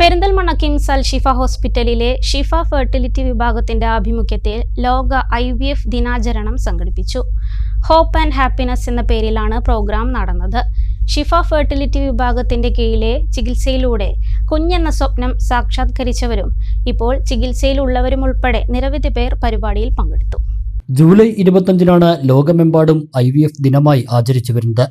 പെരിന്തൽമണ്ണ കിംസ് അൽ ഷിഫ ഹോസ്പിറ്റലിലെ ഷിഫ ഫെർട്ടിലിറ്റി വിഭാഗത്തിന്റെ ആഭിമുഖ്യത്തിൽ ലോക ഐ വി എഫ് ദിനാചരണം സംഘടിപ്പിച്ചു. ഹോപ്പ് ആൻഡ് ഹാപ്പിനെസ് എന്ന പേരിലാണ് പ്രോഗ്രാം നടന്നത്. ഷിഫ ഫെർട്ടിലിറ്റി വിഭാഗത്തിന്റെ കീഴിലെ ചികിത്സയിലൂടെ കുഞ്ഞെന്ന സ്വപ്നം സാക്ഷാത്കരിച്ചവരും ഇപ്പോൾ ചികിത്സയിലുള്ളവരും ഉൾപ്പെടെ നിരവധി പേർ പരിപാടിയിൽ പങ്കെടുത്തു. ജൂലൈ ഇരുപത്തഞ്ചിനാണ് ലോകമെമ്പാടും ഐ വി എഫ് ദിനമായി ആചരിച്ചു വരുന്നത്.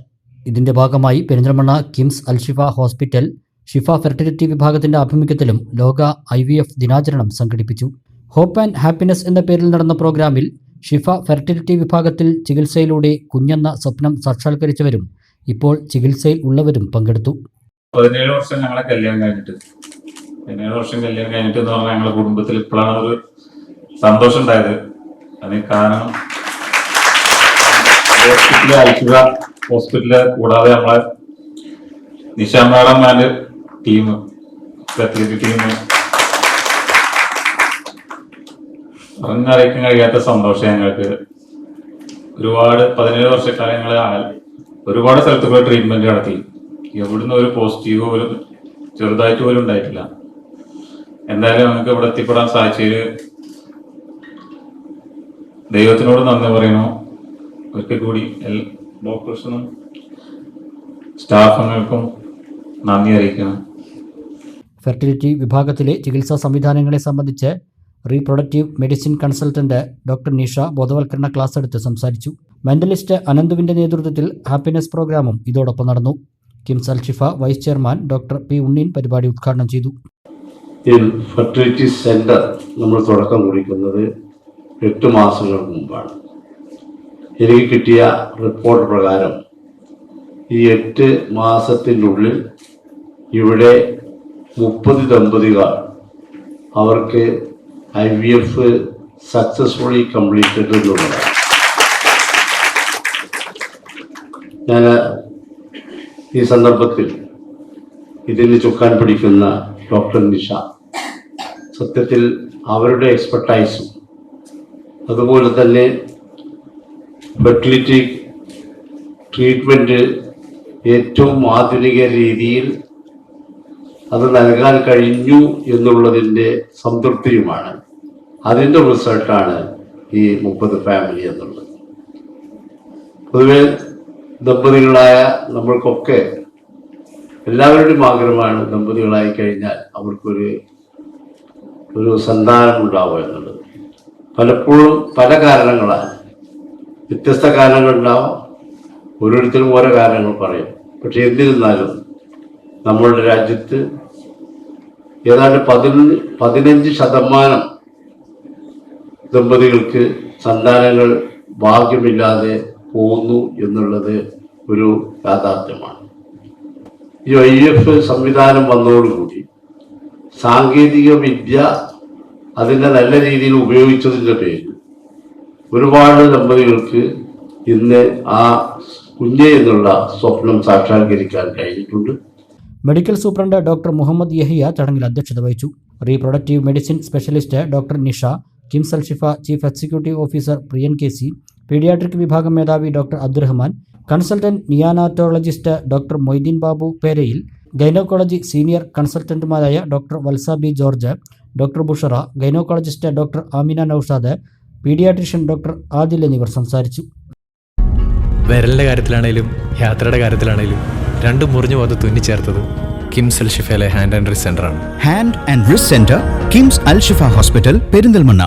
ഇതിന്റെ ഭാഗമായി Perinthalmanna KIMS Alshifa hospital Shifa fertility വിഭാഗത്തിന്റെ ആഭിമുഖ്യത്തിലും ലോക ഐ വി എഫ് ദിനാചരണം സംഘടിപ്പിച്ചു. ഹോപ്പ് ആൻഡ് ഹാപ്പിനെസ് എന്ന പേരിൽ നടന്ന പ്രോഗ്രാമിൽ ഷിഫ ഫെർട്ടിലിറ്റി വിഭാഗത്തിൽ ചികിത്സയിലൂടെ കുഞ്ഞെന്ന സ്വപ്നം സാക്ഷാത്കരിച്ചവരും ഇപ്പോൾ ചികിത്സയിൽ ഉള്ളവരും പങ്കെടുത്തു. പതിനേഴ് വർഷം ഞങ്ങളെ കല്യാണം കഴിഞ്ഞിട്ട്. പതിനേഴ് വർഷം കല്യാണം കഴിഞ്ഞിട്ട് എന്ന് പറഞ്ഞാൽ ഞങ്ങളുടെ കുടുംബത്തിൽ ഇപ്പോഴാണ് ഒരു സന്തോഷം ഉണ്ടായത്. അതിന് കാരണം ഹോസ്പിറ്റലിൽ അയക്കുക ഹോസ്പിറ്റലിൽ കൂടാതെ നമ്മളെ നിശ ടീം ഫെർട്ടിലിറ്റി ടീം. കഴിയാത്ത സന്തോഷം ഞങ്ങൾക്ക്. ഒരുപാട് പതിനേഴ് വർഷക്കാലം ഞങ്ങൾ ഒരുപാട് സ്ഥലത്ത് പോയി ട്രീറ്റ്മെന്റ് നടത്തി. എവിടുന്ന് ഒരു പോസിറ്റീവ് പോലും ചെറുതായിട്ട് പോലും ഉണ്ടായിട്ടില്ല. എന്തായാലും നമുക്ക് ഇവിടെ എത്തിപ്പെടാൻ സാധിച്ചതിൽ ദൈവത്തിനോട് നന്ദി പറയുന്നു. ഒരിക്കൽ കൂടി ഡോക്ടേഴ്സിനും സ്റ്റാഫുകൾക്കും നന്ദി അറിയിക്കണം ഫെർട്ടിലിറ്റി വിഭാഗത്തിലെ ചികിത്സാ സംവിധാനങ്ങളെ സംബന്ധിച്ച് reproductive medicine consultant doctor Nisha ബോധവൽക്കരണ ക്ലാസ് എടുത്ത് സംസാരിച്ചു. മെന്റലിസ്റ്റ് അനന്തുവിന്റെ നേതൃത്വത്തിൽ ഹാപ്പിനെസ് പ്രോഗ്രാമും ഇതോടൊപ്പം നടന്നു. KIMS Alshifa vice chairman doctor P Unneen പരിപാടി ഉദ്ഘാടനം ചെയ്തു. ഫെർട്ടിലിറ്റി സെന്റർ നമ്മൾ തുടക്കം കുറിക്കുന്നത് എട്ട് മാസങ്ങൾക്ക് മുമ്പാണ്. എനിക്ക് കിട്ടിയ റിപ്പോർട്ട് പ്രകാരം ഈ എട്ട് മാസത്തിനുള്ളിൽ ഇവിടെ മുപ്പത് ദമ്പതികൾ അവർക്ക് I V F successfully completed എന്നുള്ളതാണ്. ഞാൻ ഈ സന്ദർഭത്തിൽ ഇതിന് ചുക്കാൻ പിടിക്കുന്ന ഡോക്ടർ നിഷ സത്യത്തിൽ അവരുടെ എക്സ്പെർട്ടൈസും അതുപോലെ തന്നെ ഫെർട്ടിലിറ്റി ട്രീറ്റ്മെന്റ് ഏറ്റവും ആധുനിക രീതിയിൽ അത് നൽകാൻ കഴിഞ്ഞു എന്നുള്ളതിന്റെ സംതൃപ്തിയുമാണ്. അതിന്റെ റിസൾട്ടാണ് ഈ മുപ്പത് ഫാമിലി എന്നുള്ളത്. പൊതുവെ ദമ്പതികളായ നമ്മൾക്കൊക്കെ എല്ലാവരുടെയും ആഗ്രഹമാണ് ദമ്പതികളായി കഴിഞ്ഞാൽ അവർക്കൊരു ഒരു സന്താനം ഉണ്ടാവുക എന്നുള്ളത്. പലപ്പോഴും പല കാരണങ്ങളാണ്. വ്യത്യസ്ത കാരണങ്ങളുണ്ടാവാം ഓരോരുത്തരും ഓരോ കാരണങ്ങൾ പറയും. പക്ഷെ എന്നിരുന്നാലും നമ്മളുടെ രാജ്യത്ത് ഏതാണ്ട് പതിനൊന്ന് പതിനഞ്ച് ശതമാനം ദമ്പതികൾക്ക് സന്താനങ്ങൾ ഭാഗ്യമില്ലാതെ പോകുന്നു എന്നുള്ളത് ഒരു യാഥാർത്ഥ്യമാണ്. ഈ ഐ എഫ് സംവിധാനം വന്നതോടുകൂടി സാങ്കേതിക വിദ്യ അതിനെ നല്ല രീതിയിൽ ഉപയോഗിച്ചതിന്റെ പേരിൽ ഒരുപാട് ദമ്പതികൾക്ക് ഇന്ന് ആ കുഞ്ഞ് എന്നുള്ള സ്വപ്നം സാക്ഷാത്കരിക്കാൻ കഴിഞ്ഞിട്ടുണ്ട്. Medical superintendent doctor Muhammad Yahiya ചടങ്ങിൽ അധ്യക്ഷത വഹിച്ചു. Reproductive medicine specialist doctor Nisha കിംസൽ Shifa chief executive officer Priyan K C paediatric വിഭാഗം മേധാവി doctor Abdurahman consultant neonatologist doctor Moideen Babu Perayil gynaecology senior കൺസൾട്ടന്റുമാരായ doctor Valsa B George doctor Bushara gynaecologist doctor Amina Naushad paediatrician doctor Adil എന്നിവർ സംസാരിച്ചു. വിരലിന്റെ കാര്യത്തിലാണെങ്കിലും യാത്രയുടെ കാര്യത്തിലാണേലും രണ്ടും മുറിഞ്ഞു പോകാതെ തുന്നിച്ചേർത്തത് കിംസ് അൽ ഷിഫയിലെ hand and wrist സെന്ററാണ് hand and wrist centre KIMS Al Shifa hospital Perinthalmanna